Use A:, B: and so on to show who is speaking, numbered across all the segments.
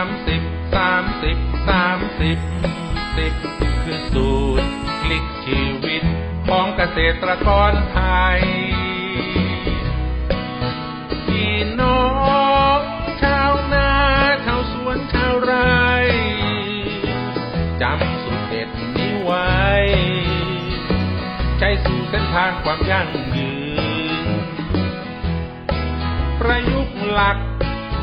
A: สิบสิบคือสูตรคลิกชีวิตของเกษตรกรไทยพี่น้องชาวนาชาวสวนชาวไร่จำสูตรเด็ดนี้ไว้ ใช้สู่เส้นทางความยั่งยืน ประยุกต์หลัก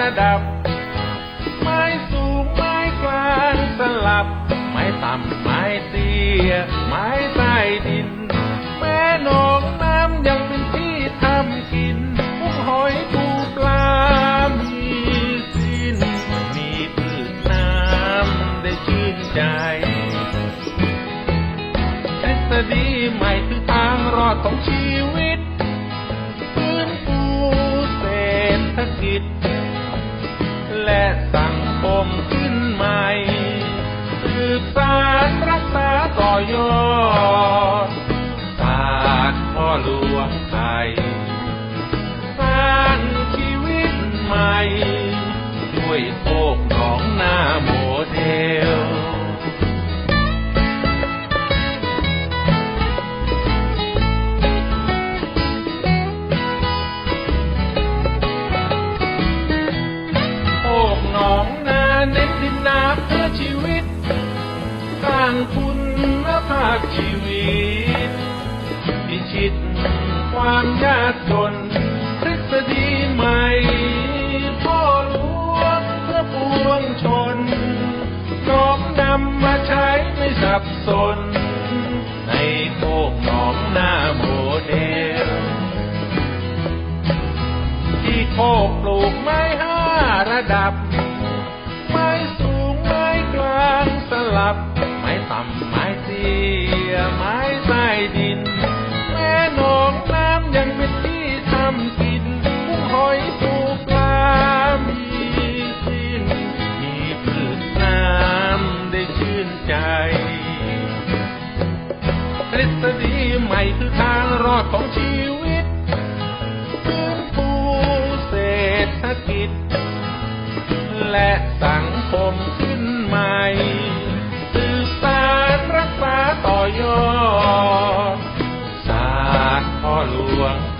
A: ระดับ ไม้สูงไม้กลางสลับ ไม้ต่ำไม้เตี้ย ไม้ใต้ดิน แม่หนองน้ำยังเป็นที่ทำกินกุ้งหอยปูปลา มีสิ้น มีพืชน้ำได้ชื่นใจทฤษฎีใหม่คือทางรอดของชี มขึ้นใหม่สืบสารรักษาต่อยอดศาสตร์พ่อหลวงางคุณภาพชีวิตพิชิตความยากจนทฤษฎีใหม่ พ่อหลวงเพื่อปวงชนน้อมนำมาใช้ไม่สับสน ในโคกหนองนาโมเดล ที่โคกปลูกไม้ห้าระดับ ไม้สูงไม้กลางสลับำไม้เสียไม้ใต้ดิน แม่หนองน้ำยังเป็นที่ทำกินกุ้งหอยปูปลามีสิ้น มีพืชน้ำได้ชื่นใจทฤษฎีใหม่คือทางรอดของชี หลวง